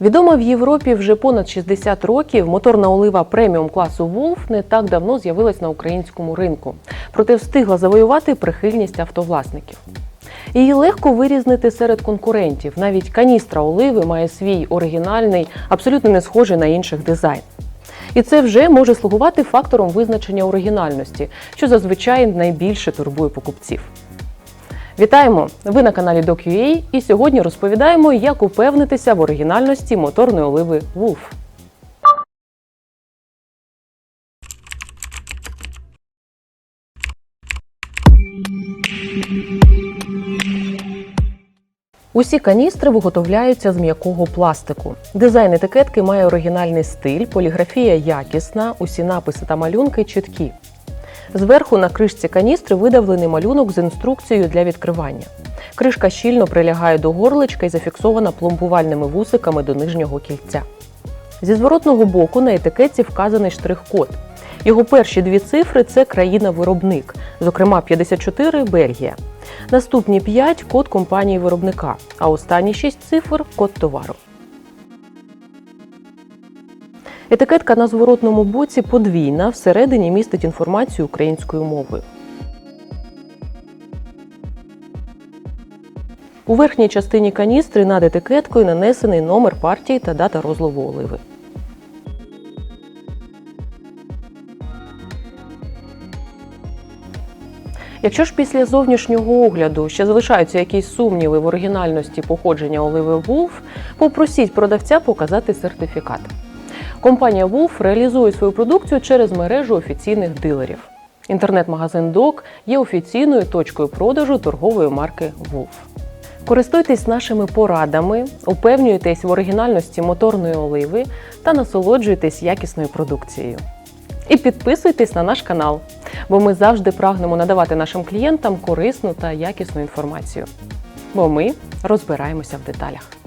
Відома в Європі вже понад 60 років моторна олива преміум класу Wolf не так давно з'явилась на українському ринку, проте встигла завоювати прихильність автовласників. Її легко вирізнити серед конкурентів. Навіть каністра оливи має свій оригінальний, абсолютно не схожий на інших дизайн. І це вже може слугувати фактором визначення оригінальності, що зазвичай найбільше турбує покупців. Вітаємо! Ви на каналі DocUA і сьогодні розповідаємо, як упевнитися в оригінальності моторної оливи Wolf. Усі каністри виготовляються з м'якого пластику. Дизайн етикетки має оригінальний стиль, поліграфія якісна, усі написи та малюнки чіткі. Зверху на кришці каністри видавлений малюнок з інструкцією для відкривання. Кришка щільно прилягає до горличка і зафіксована пломбувальними вусиками до нижнього кільця. Зі зворотного боку на етикетці вказаний штрих-код. Його перші дві цифри це країна-виробник, зокрема 54 Бельгія. Наступні 5 код компанії виробника, а останні 6 цифр код товару. Етикетка на зворотному боці подвійна, всередині містить інформацію українською мовою. У верхній частині каністри над етикеткою нанесений номер партії та дата розлову оливи. Якщо ж після зовнішнього огляду ще залишаються якісь сумніви в оригінальності походження оливи Wolf, попросіть продавця показати сертифікат. Компанія Wolf реалізує свою продукцію через мережу офіційних дилерів. Інтернет-магазин Док є офіційною точкою продажу торгової марки Wolf. Користуйтесь нашими порадами, упевнюйтесь в оригінальності моторної оливи та насолоджуйтесь якісною продукцією. І підписуйтесь на наш канал, бо ми завжди прагнемо надавати нашим клієнтам корисну та якісну інформацію. Бо ми розбираємося в деталях.